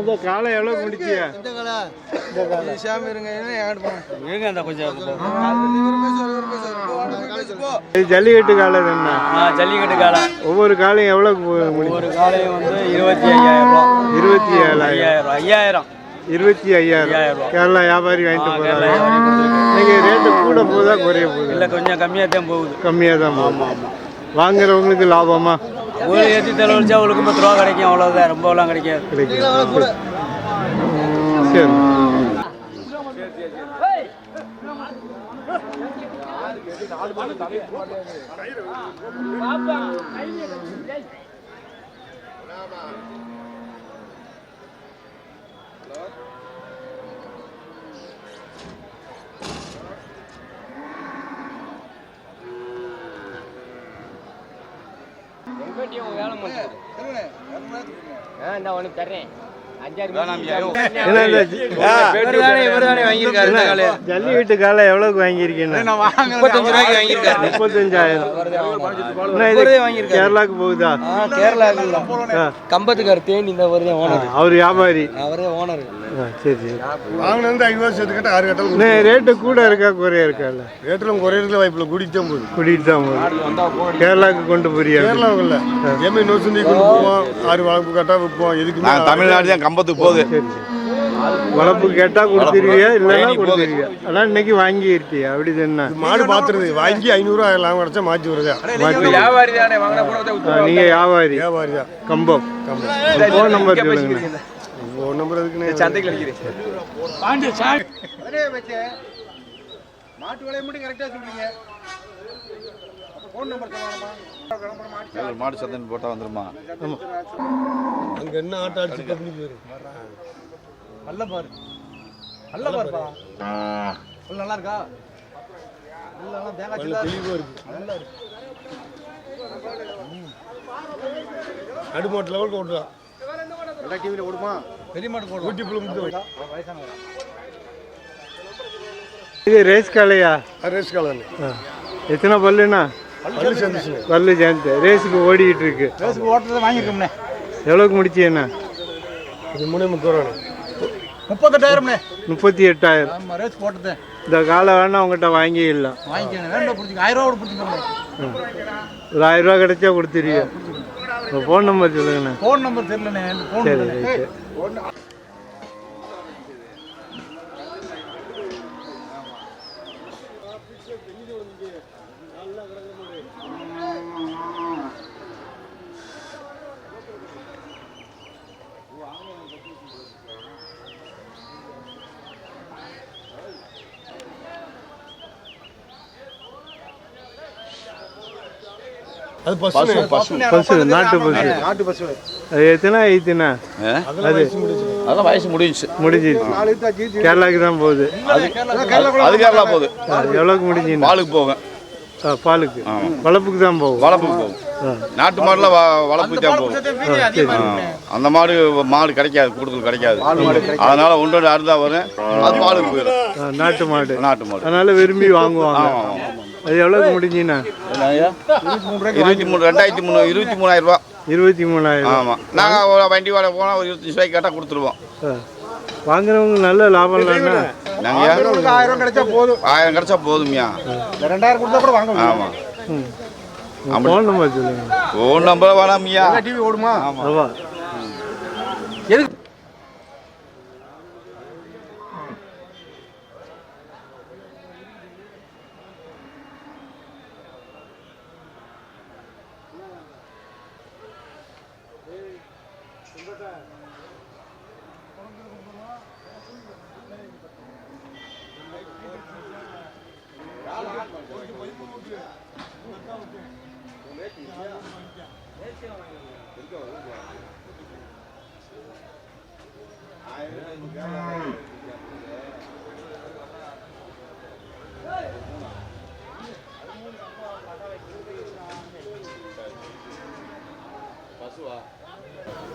இந்த காலை எவ்வளோ முடிச்சிய இந்த காலா. இந்த காலை. சாமி இருங்க இருங்க அந்த கொஞ்சம் இது ஜல்லிக்கட்டு காலை தானே? ஆ ஜல்லிக்கட்டு காலை. ஒவ்வொரு காலையும் எவ்வளோ ஒரு காலையும் வந்து இருபத்தி ஐயாயிரம் ரூபா. இருபத்தி ஏழாயிரம் ஐயாயிரம் ஐயாயிரம். இருபத்தி ஐயாயிரம். கேரளா வியாபாரி வாங்கிட்டு போகிறாங்க. இன்னைக்கு ரேட்டு கூட போகுதா குறைய போகுது? இல்லை கொஞ்சம் கம்மியாக தான் போகுது. கம்மியாக தான் போகுது வாங்குறவங்களுக்கு லாபமா? ஒரு ஏற்றி செலவழிச்சா அவளுக்கு பத்து ரூபா கிடைக்கும் அவ்வளோதான் ரொம்பலாம் கிடைக்காது. கிடைக்கும் சரி என்ன இந்த ஜ- என்ன, ஜல்லிக்கட்டு காலை எவ்வளவுக்கு வாங்கியிருக்கீங்க? முப்பத்தஞ்சாயிரம். கேரளாக்கு போகுதா? கேரளா ஆ, கம்பத்துக்கார் தேனி இந்த வருது ஓனர். அவர் வியாபாரி. அவரே ஓனர். சரி சரி. வாங்கினது வந்து ஐநூறு சேர்த்துக்கிட்ட ஆறு கட்டல் ரேட்டு கூட இருக்கா குறைய இருக்கால? ரேட்டில் குறையிறதுல வாய்ப்பில்லை கூட்டிகிட்டு தான் போகுது. கூட்டிகிட்டு தான் போகுது. கேரளாக்கு கொண்டு போறியா? கேரளாவில் இல்லை எம்ஐ நூறு சந்தி கொண்டு போவோம். ஆறு வளர்ப்பு கட்டா விற்போம். எதுக்குமே நான் தமிழ்நாடு தான் கம்பத்துக்கு போகுது. வளர்ப்பு கேட்டா கொடுத்துருவியா? இல்லைன்னா. கொடுத்துருவியா? ஆனால் இன்னைக்கு வாங்கி இருக்கியா அப்படி தானே மாடு பாத்துருது. வாங்கி ஐநூறுரூவா லாபம் கிடைச்சா மாற்றி வருது நீங்க வியாபாரி வியாபாரி. தான். கம்பம். ஃபோன் நம்பர் சொல்லுங்க. ஒன் நம்பர் எதுக்குன்னு சந்தைக்கு அடிக்கிறேன் மாட்டு விலையை மட்டும் கரெக்டாக சொல்றீங்க ஃபோன் நம்பர் சொல்லலாமா ஒரு மாடு சத்தன் போட்டா வந்துருமா? அங்கே என்ன ஆட்டோ அடிச்சு கம்பெனி போயிரு? நல்ல பாரு. நல்ல பாருப்பா. நல்லா இருக்கா? நல்லா தேங்காய் சில்லா தெளிவாக இருக்கு. நடுமாட்டு லெவலுக்கு ஓட்டுறான் எல்லா டிவியில் ஓடுமா? பெரிய மாட்டு போடுவோம் ஊட்டி புள்ள முடிஞ்சு வயசானவங்க இது ரேஸ் காலையா ரேஸ் காலம் ஆ. எத்தனை பல்லுண்ணா பல்லு சேர்ந்து ரேஸுக்கு ஓடிக்கிட்டு இருக்கு பேசுக்கு ஓட்டுறதை வாங்கியிருக்கோம்ண்ணே எவ்வளோக்கு முடிச்சியண்ணா இது மூணே முப்பது ரூபா முப்பத்தெட்டாயிரம்ண்ணே. முப்பத்தி எட்டாயிரம். ஆமாம் ரேஸ் போட்டது இந்த காலை வேணா உங்கள்கிட்ட வாங்கிடலாம் வாங்கிக்கணும் வேண்டாம் பிடிச்சிங்க ஆயிரம் ரூபா கூட பிடிச்சிக்கோங்க ஒரு ஆயிரம் ரூபா கிடைச்சா கொடுத்துருவியா உங்கள் ஃபோன் நம்பர் சொல்லுங்கண்ணா. ஃபோன் நம்பர் தெரியலண்ணே. ஃபோன் சரி ரைட்டு அது பஸ் பசு பசு பசு நாட்டு பசு எத்தனை ஐத்துண்ணா ஆ? அது அதெல்லாம் வயசு முடிஞ்சுச்சு. முடிஞ்சிருச்சு கேரளாக்கு தான் போகுது. அது அது கேரளா போகுது. அது எவ்வளோக்கு முடிஞ்சுண்ணா பாலுக்கு போகும் பாலுக்கு. ஆமா. வளர்ப்புக்கு தான் போகும். வளர்ப்புக்கு போகும். நாட்டு மாடுல வ- வளர்ப்புக்கு தான் போகும். அந்த மாடு மாடு கிடைக்காது கூடுதல் கிடைக்காது. அதனால ஒன்று ரெண்டு அறுதா வரும். அது பாலுக்கு போயிடும். நாட்டு மாடு. நாட்டு மாடு. அதனால விரும்பி வாங்குவாங்க. அது எவ்வளோக்கு முடிஞ்சுண்ணா இருபத்தி மூணு ரெண்டாயிரத்தி மூணு இருபத்தி மூணாயிரம் ரூபா. இருபத்தி மூணாயிரம் ஆமாம் நாங்கள் வண்டி வாடகை போனால் ஒரு இருபத்தஞ்சு ரூபாய்க்கு கேட்டால் கொடுத்துருவோம். வாங்குறவங்க நல்ல லாபம் இல்லைண்ணா நாங்கள் ஆயிரம் கிடைச்சா போதும். ஆயிரம் கிடைச்சா போதும்யா. ரெண்டாயிரம் கொடுத்தா கூட வாங்க ஆமாம் ஃபோன் நம்பர் சொல்லுங்க. ஃபோன் நம்பர் வேணாம்யா. டிவி ஓடுமா? அவா எதுக்கு?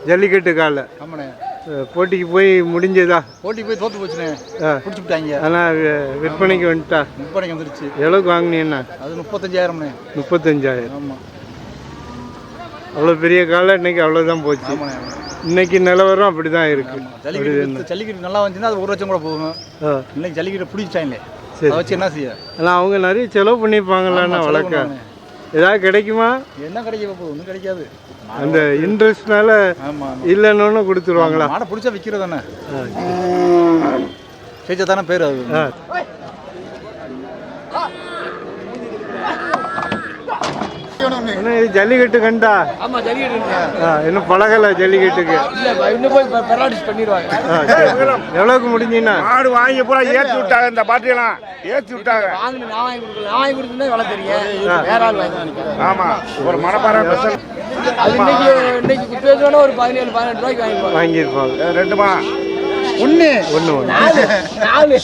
ஜல்லிக்கட்டு காலை ஆமாண்ணே. அஹ், போட்டிக்கு போய் முடிஞ்சதா? போட்டி போய் தோத்து போச்சுண்ணே. பிடிச்சி விட்டாங்க ஆனால் விற்பனைக்கு வந்துட்டா? விற்பனைக்கு வந்துருச்சு. எவ்வளோக்கு வாங்கினீங்கன்னா அது முப்பத்தஞ்சாயிரம்ண்ணே. முப்பத்தஞ்சாயிரம். ஆமாம் அவ்வளோ பெரிய காலை இன்னைக்கு அவ்வளோதான் போச்சு. இன்னைக்கு நிலவரம் அப்படிதான் இருக்கு. ஜல்லிக்கட்டு ஜல்லிக்கட்டு நல்லா வந்துச்சுன்னா அது ஒரு லட்சம் கூட போகும். இன்னைக்கு ஜல்லிக்கட்டு பிடிச்சிட்டாங்களே. சரி. அதை வச்சு என்ன செய்ய? ஆனால் அவங்க நிறைய செலவு பண்ணியிருப்பாங்களாண்ணா ஆமா, செலவு வழக்க? பண்ணுவாங்க. ஏதாவது கிடைக்குமா? என்ன கிடைக்க போகுது? ஒன்றும் கிடைக்காது. அந்த இன்ட்ரெஸ்ட்னால ஆமா இல்லைன்னு கொடுத்துருவாங்களா? மாடை பிடிச்சா விற்கிறது தானே ஜெயிச்சா தானே பேர் அது ஆ. அண்ணா, இது ஜல்லிக்கட்டு கண்டா? ஆமா ஜல்லிக்கட்டு இன்னும் பழகலை ஜல்லிக்கட்டுக்கு? இல்ல இன்னும் போய் பெராடிஸ் பண்ணிடுவாங்க. ஆ, சரி. எவ்வளோக்கு முடிஞ்சுண்ணா மாடு வாங்கி பூரா ஏற்றி விட்டாங்க இந்த பாட்டியெல்லாம். ஏற்றி விட்டாங்க. வாங்கின நான் வாங்கி கொடுக்கல. நான் வாங்கி கொடுத்தா விலை தெரியும். வேற ஆள் வாங்கி ஆமா ஒரு அது இன்னைக்கு இன்னைக்கு ஒரு பதினேழு பதினெட்டு ரூபாய்க்கு வாங்கிடுவாங்க வாங்கியிருப்பாங்க. ரெண்டுமா? ஒன்று ஒன்று நாலு. நாலு.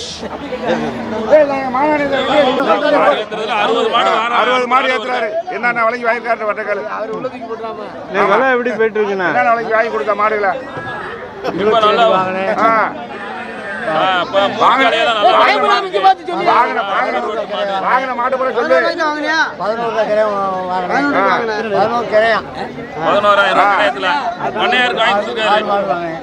அறுபது மாடு ஏத்துறாரு. என்னென்ன விலைக்கு வாங்கிருக்காரு வட்டக்கால் விலை எப்படி போயிட்டு இருக்குண்ணா? விலைக்கு வாங்கி கொடுத்த மாடுகளை? வாங்கின வாங்கின வாங்கின மாடு போல சொல்லு. பதினோராயிரம் கிரயத்துல பண்ணையாருக்கு வாங்கி கொடுத்துருக்காரு.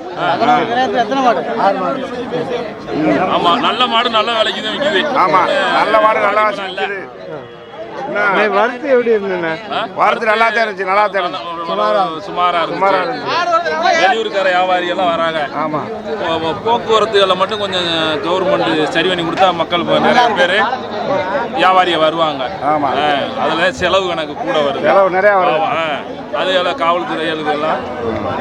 ஆமா நல்ல மாடு நல்ல விலைக்கு தான் ஆமா நல்ல மாடு நல்லா வச்சுருக்குது எப்படி வாரத்து நல்லா தான் இருந்துச்சு. நல்லா தான் இருந்துச்சு. சுமாரா சுமாரா இருந்துச்சு. வெளியூர்கார வியாபாரி எல்லாம் வராங்க. ஆமா. போக்குவரத்துகளை மட்டும் கொஞ்சம் கவர்மெண்ட் சரி பண்ணி கொடுத்தா மக்கள் நிறைய பேர் வியாபாரிக வருவாங்க. ஆமா. ஆ, அதுல செலவு கணக்கு கூட வருது. செலவு நிறையா ஆ. அது எல்லாம் காவல்துறை எல்லாம்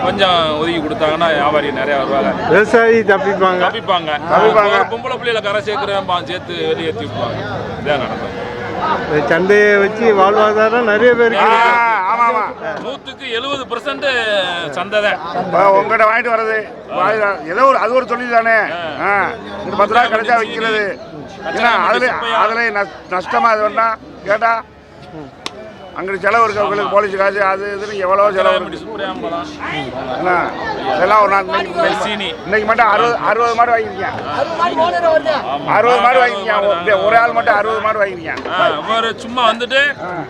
கொஞ்சம் ஒதுக்கி கொடுத்தாங்கன்னா வியாபாரி நிறைய வருவாங்க. விவசாயி தப்பிப்பாங்க. தப்பிப்பாங்க. பொம்பளை பிள்ளைகளை கரை சேர்க்கிறேன் சேர்த்து வெளியேற்றி விட்டுருவாங்க இதான் நடக்கும். சந்தையை வச்சு வாழ்வாதாரம் நிறைய பேருக்கு. ஆமா ஆமா. நூற்றுக்கு எழுபது பர்சன்ட் சந்தை தான். உங்ககிட்ட வாங்கிட்டு வர்றது. வாங்கி- ஏதோ ஒரு அது ஒரு தொழில் தானே. ஆ. இந்த பத்து ரூபா கிடைச்சா வைக்கிறது. ஏன்னா அதுல அதுல நஷ்- நஷ்டமா அது வேணா. கேட்டா அங்கிட்டு செலவு இருக்கு உங்களுக்கு? போலீஸ் காசு அது இதுன்னு எவ்வளோ செலவு. என்ன? இதெல்லாம் ஒரு நாள் இன்னைக்கு- மட்டும் அறுபது அறுபது மாடு வாங்கிருக்கீங்க. அறுபது மாடு வாங்கிருக்கீங்க. ஒரே ஆள் மட்டும் அறுபது மாடு இவரு சும்மா வந்துட்டு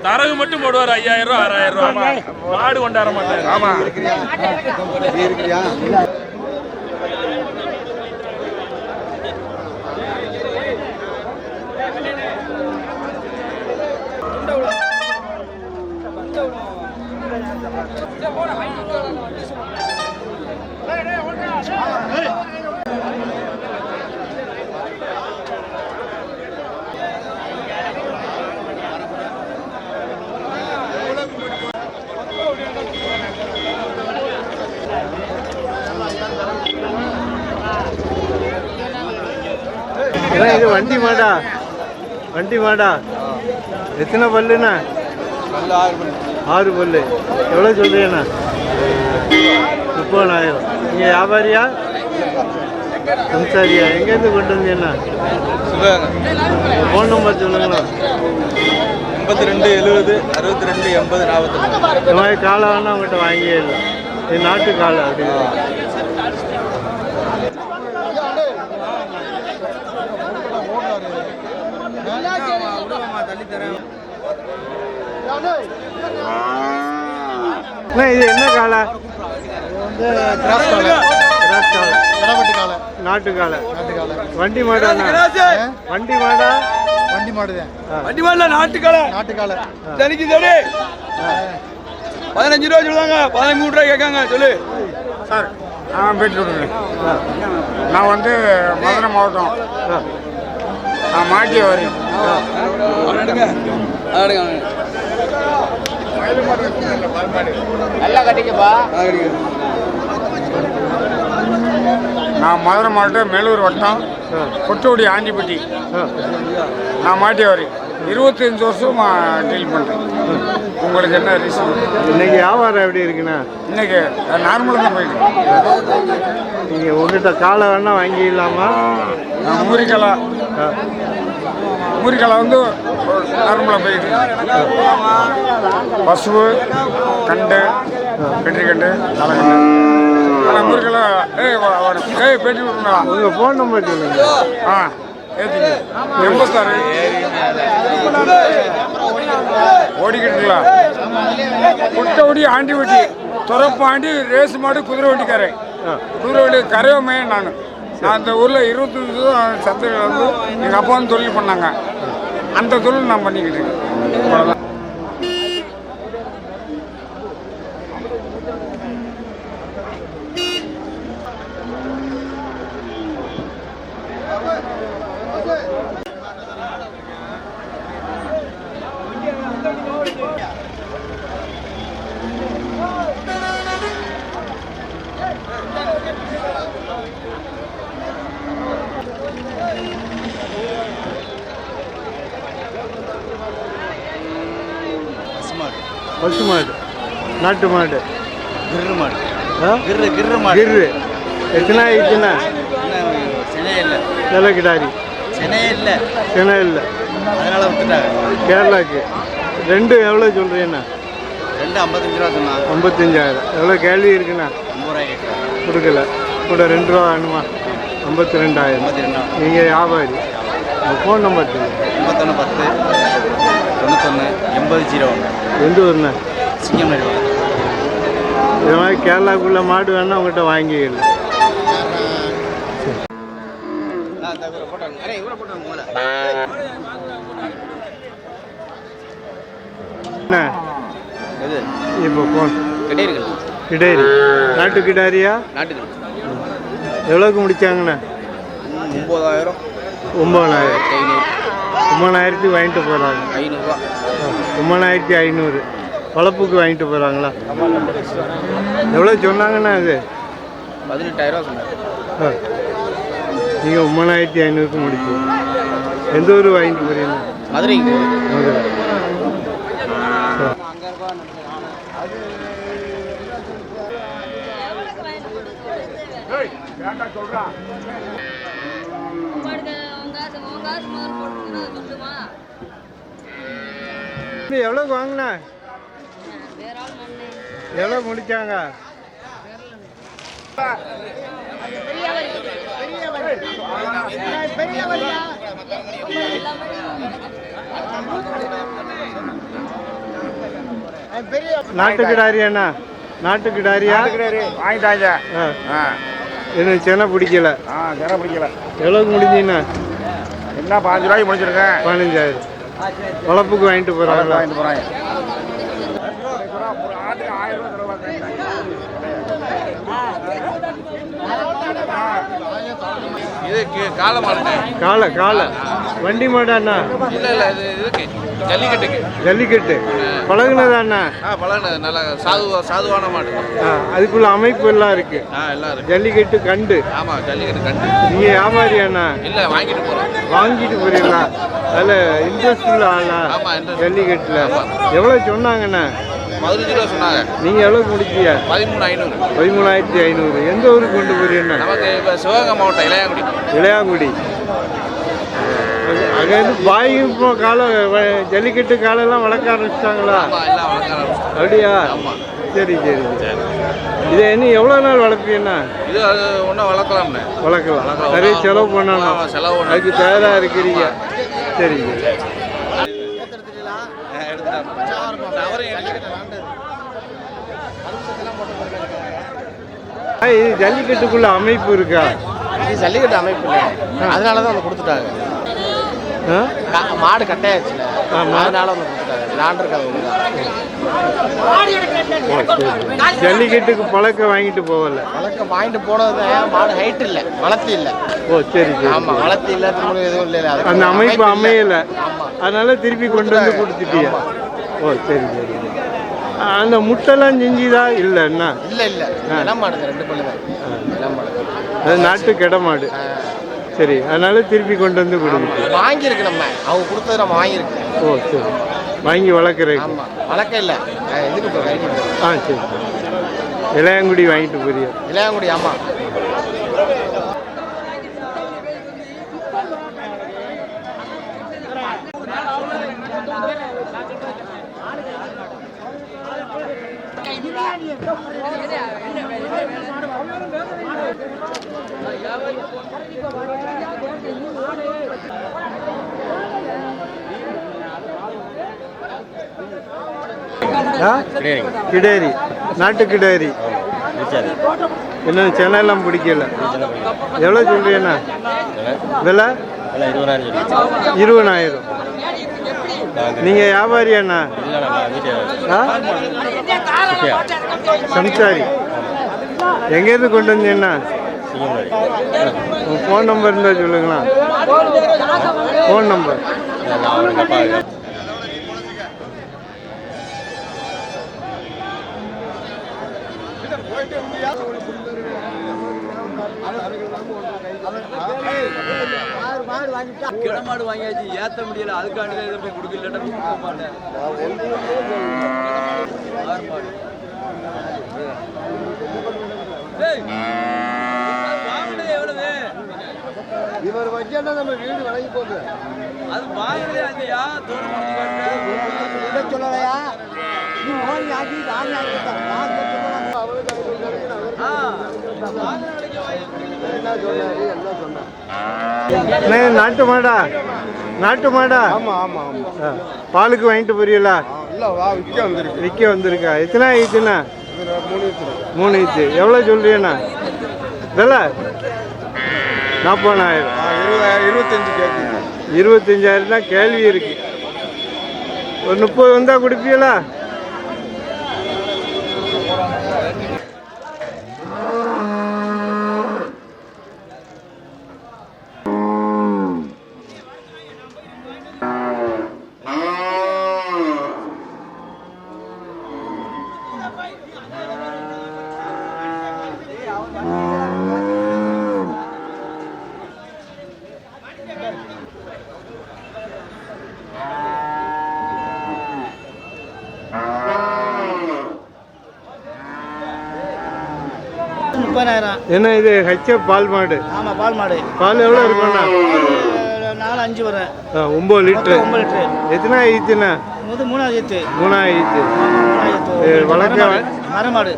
தரகு மட்டும் போடுவார் ஐயாயிரம் ரூபா ஆறாயிரம் ரூபா. மாடு கொண்டாட மாட்டாரு. ஆமா. இது வண்டி மாடா. வண்டி மாடா. எத்தனை பல்லுண்ணா? பல்லு ஆறு பல்லு. எவ்வளோ சொல்றீங்கண்ணா? முப்பதாயிரம் நீங்கள் வியாபாரியா? சம்சாரியா? எங்கேருந்து கொண்டு வந்தீங்கண்ணா? ஃபோன் நம்பர் சொல்லுங்களா? எண்பத்தி ரெண்டு எழுபது அறுபத்தி ரெண்டு எண்பது நாற்பத்தி இந்த மாதிரி காலை வேணா உங்கள்கிட்ட வாங்கியே இல்லை. இது நாட்டு காலை அப்படி. அண்ணா, இது என்ன காலை காலை காலை நாட்டு காலை நாட்டு காலை வண்டி மாடாண்ணா வண்டி மாடா வண்டி மாடு தான் வண்டி வரல நாட்டுக்கடை நாட்டு காலை தனிக்கு தடி பதினஞ்சு ரூபா சொல்லுவாங்க பதினஞ்சு ரூபா கேட்காங்க சொல்லு சார் நான் பேட்டி நான் வந்து மதுரை மாவட்டம் நான் மாட்டிய வரேன் எடுங்க எடுங்க நான் மதுரை மாவட்டம் மேலூர் வட்டம் கொட்டோடி ஆண்டிப்பட்டி. நான் மாட்டிய வரேன் இருபத்தஞ்சு வருஷம் டீல் பண்ணுறேன் உங்களுக்கு என்ன ரீசன் இன்னைக்கு வியாபாரம் எப்படி இருக்குண்ணா? இன்னைக்கு நார்மலாக தான் போயிட்டு நீங்கள் உங்கள்கிட்ட காலை வேணா வாங்கிடலாமா? நான் மூரிக்கலா மூரிக்கலா வந்து நார்மலாக போயிட்டு பசுவு கண்டு வெற்றி கண்டு தலைக்கண்டு ஆனால் மூரிக்கலா ஏய் ஏய் பேட்டி விட்டுங்களா உங்கள் ஃபோன் நம்பர் சொல்லுங்கள் ஆ ஏற்றிங்க எண்பத்தாறு. ஓடிக்கிட்டுங்களா குட்டோடி ஆண்டிவட்டி. துறப்பாண்டி ரேஸ் மாடு குதிரை வண்டிக்காரன். குதிரை வண்டி கரையோமையன் நான். நான் அந்த ஊரில் இருபத்தஞ்சி வருஷம் சந்தையில் வந்து எங்கள் அப்பா வந்து தொழில் பண்ணாங்க. அந்த தொழில் நான் பண்ணிக்கிட்டு இருக்கேன். அவ்வளோதான் பசு மாடு நாட்டு மாடு. கிரு மாடு. ஆ? கிரு கிரு மாடு. கிர்ரு. எத்தனை இல்லை சில கிடாரி சென்னையே இல்லை சினை இல்லை அதனால விட்டுட்டாங்க கேரளாக்கு. ரெண்டு எவ்வளோ சொல்கிறீங்கண்ணா ரெண்டு ஐம்பத்தஞ்சு ரூபா சொன்னாங்க. ஐம்பத்தஞ்சாயிரம். எவ்வளோ கேள்வி இருக்குண்ணா? கொடுக்கல. கூட ரெண்டு ரூபா வேணுமா? ஐம்பத்தி ரெண்டாயிரம். நீங்கள் வியாபாரி. உங்கள் ஃபோன் நம்பர் எண்பத்தொன்று பத்து. தொண்ணூத்தொன்று எண்பது ஜீரோ ஒன்று. எந்த ஊர்ண்ணா? சிங்கம் இது மாதிரி கேரளாக்குள்ளே மாடு வேணா உங்கள்கிட்ட இப்போ கிடாரி நாட்டு கிடாரியா? நாட்டுக்கு எவ்வளோக்கு முடிச்சாங்கண்ணா? ஒம்பதாயிரம் ஒம்பதாயிரம் ஐநூறு. ஒம்பதாயிரத்துக்கு வாங்கிட்டு போகிறாங்க ஐநூறுரூவா ஒம்பதாயிரத்தி ஐநூறு. வளர்ப்புக்கு வாங்கிட்டு போகிறாங்களா எவ்வளோ சொன்னாங்கண்ணா அது? பதினெட்டாயிரம் சொன்னாங்க நீங்கள் ஒம்பதாயிரத்தி ஐநூறுக்கு முடிச்சு. எந்த ஊர் வாங்கிட்டு போகிறீங்க போகுது மதுரை எவ்வளோக்கு வாங்கினா? எவ்வளோ முடிச்சாங்க? நாட்டு கிடாரியாண்ணா நாட்டு கிடாரியா வாங்கிட்டாங்க இது சென்னை பிடிக்கல. ஆ ஜனம் பிடிக்கல. எவ்வளோக்கு முடிஞ்சீங்கண்ணா என்ன பாஞ்சு ரூபாய்க்கு முடிச்சிருக்கேன் பதினஞ்சாயிரம். வளர்ப்புக்கு வாங்கிட்டு போகிறாங்களா வாங்கிட்டு போகிறாங்க இது காலை காலை வண்டி மாடாண்ணா இல்லை இல்லை இது இதுக்கு ஜல்லிக்கட்டுக்கு. ஜல்லிக்கட்டு. பழகுனதாண்ணா ஆ பழகினது. நல்ல சாது சாதுவான மாடு. ஆ அதுக்குள்ள அமைப்பு எல்லாம் இருக்கு. ஆ எல்லாம் இருக்கு. ஜல்லிக்கட்டு கண்டு. ஆமாம் ஜல்லிக்கட்டு கண்டு. நீங்க வியாபாரியாண்ணா இல்லை வாங்கிட்டு போகிறோம் வாங்கிட்டு போறீங்களா? அதில் இன்ட்ரெஸ்ட் உள்ள ஆளா? ஆமா. ஜல்லிக்கட்டுல. எவ்வளோ சொன்னாங்கண்ணா பதினஞ்சு ரூபா சொன்னாங்க. நீங்க எவ்வளோ முடிச்சிய பதிமூணு ஐநூறு. பதிமூணாயிரத்தி ஐநூறு. எந்த ஊருக்கு கொண்டு போறீங்கண்ணா நமக்கு இப்போ சிவகங்கை மாவட்டம் இளையாங்குடி. இளையாங்குடி. அங்க- இருந்து பாயும் இப்போ காலை ஜல்லிக்கட்டு காலெல்லாம் வளர்க்க ஆரம்பிச்சிட்டாங்களா. அப்படியா? ஆமா. சரி சரி இதை இன்னும் எவ்வளோ நாள் வளர்ப்பீங்கண்ணா இது அது ஒன்றும் வளர்க்கலாம்ண்ணே வளர்க்கலாம். நிறைய செலவு பண்ணணும். செலவு. அதுக்கு தயாராக இருக்கிறீங்க. ஆ, இது ஜல்லிக்கட்டுக்குள்ள அமைப்பு இருக்கா? இது ஜல்லிக்கட்டு அமைப்பு இல்லை. அதனால தான் வந்து கொடுத்துட்டாங்க. மாடு கட்டையாச்சுல. ஆமா. அதனால கொடுத்துட்டாங்க ஜல்லிக்கட்டுக்கு பழக்க வாங்கிட்டு போகல. வழக்கம் வாங்கிட்டு போனது மாடு ஹைட் இல்லை. வளர்த்தி இல்லை. ஓ சரி சரி ஆமா வளர்த்தி இல்லை எதுவும் இல்லை அந்த அமைப்பு அமையல. அதனால திருப்பி கொண்டு வந்து கொடுத்துட்டியா? ஓ சரி சரி அந்த முட்டைலாம் செஞ்சுதா இல்லை இல்லை இளம் மாடுங்க ரெண்டு பல்லு தான். மாடு நாட்டு கிட மாடு. சரி அதனால திருப்பி கொண்டு வந்து கொடுங்க. வாங்கியிருக்கு நம்ம. அவங்க கொடுத்தது நம்ம வாங்கியிருக்கு. ஓ சரி. வாங்கி வளர்க்குறேன் ஆமா வளர்க்க இல்லை. அஹ் இதுக்கு போய் வாங்கிட்டு போய். ஆ சரி. இளையாங்குடி வாங்கிட்டு போறியா? இளையாங்குடி கிடேரி. நாட்டு கிடேரி. என்ன சென்னையெல்லாம் பிடிக்கல. எவ்வளோ சொல்றீங்கண்ணா விலை? இருபதாயிரம். நீங்கள் வியாபாரியாண்ணா ஆ? சம்சாரி. எங்கேருந்து கொண்டு வந்தீங்கண்ணா? உங்கள் ஃபோன் நம்பர் இருந்தால் சொல்லுங்களா ஃபோன் நம்பர் கிடமாடு வாங்கியாச்சு. ஏத்த முடியல. அதுக்காண்டி தான் இதை போய் கொடுக்கல கொடுக்க மாட்டேன். எவ்வளவு? இவர் வைக்கா நம்ம வீடு வழங்கி போகுது அது வாங்கினதே அஞ்சியா தோடு முடிச்சு சொல்லலையா? நீ நோய் ஆக்கி தானி ஆக்கி நாட்டு மாடா. நாட்டு மாடா. ஆமா ஆமா ஆமா. ஆ, பாலுக்கு வாங்கிட்டு போறீங்களா விற்க வந்திருக்கு. விற்க வந்திருக்கா? எத்தனை இதுல மூணு ஆயிடுச்சு எவ்வளோ சொல்றீங்கண்ணா? விலை? நாற்பதாயிரம் இருபது இருபத்தஞ்சு இருபத்தஞ்சாயிரம் தான் கேள்வி இருக்கு. ஒரு முப்பது வந்தா கொடுப்பீங்களா முப்பதாயிரம் என்ன இது ஹெச்எப் பால் மாடு ஆமாம் பால் மாடு பால் எவ்வளோ இருக்குண்ணா நாலு அஞ்சு வரும். ஒம்பது லிட்டரு. ஒன்பது லிட்டரு. எத்தனை ஆயிடுச்சுண்ணா இது மூணாவது ஈத்து. மூணாவது ஏ, வளர்க்க மரமாடு.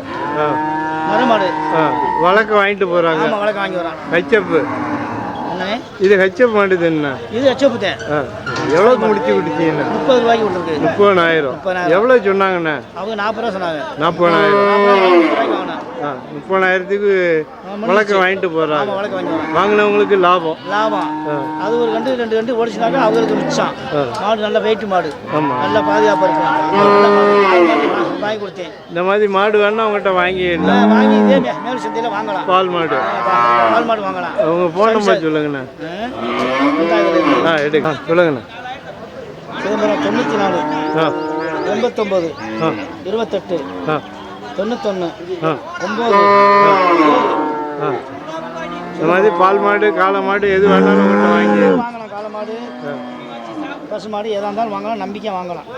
மரமாடு. வழக்க வாங்கிட்டு போகிறாங்க ஆமாம் வளர்க்க வாங்கி வரான் என்னண்ணே இது ஹெச்எப் மாடு தானே இது எச்சப்புத்தேன் ஆ எவ்வளோக்கு முடிச்சு கொடுத்தீங்கண்ணா? முப்பது ரூபாய்க்கு விட்டுருக்கு முப்பதாயிரம். எவ்வளோ சொன்னாங்கண்ணா? அவங்க நாற்பது ரூபா சொன்னாங்க. நாற்பதாயிரம். முப்பதாயிரத்துக்கு ஆமா, வழக்க வாங்கிட்டு போகிறாங்க வாங்கி வாங்கினவங்களுக்கு லாபம். லாபம். அது ஒரு ரெண்டு ரெண்டு ரெண்டு ஓடிச்சுனாக்கா அவங்களுக்கு மிச்சம். மாடு நல்ல வெயிட் மாடு. ஆமாம் நல்ல பாதுகாப்பாக இருக்கும். வாங்கி கொடுத்தேன். இந்த மாதிரி மாடு வேணா அவங்ககிட்ட ஆ, வாங்கி இதே மேல் சந்தையில் வாங்கலாம். பால் மாடு. பால் மாடு வாங்கலாம். அவங்க ஃபோன் நம்பர் சொல்லுங்கண்ணா. ஆ? எடுக்க சொல்லுங்கண்ணா. சிதம்பரம் தொண்ணூற்றி நாலு எண்பத்தொம்போது இருபத்தெட்டு ஆ. தொண்ணூத்தொன்று ஒம்பது. இந்த மாதிரி பால் மாடு காளை மாடு எது வேணாலும் உங்கள்கிட்ட வாங்கி வாங்கலாம் காளை மாடு? பசு மாடு எதாக இருந்தாலும் வாங்கலாம் நம்பிக்கை வாங்கலாம்.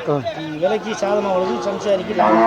விலைக்கு சாதமாக உள்ளது சம்சாரிக்கு லாபம்.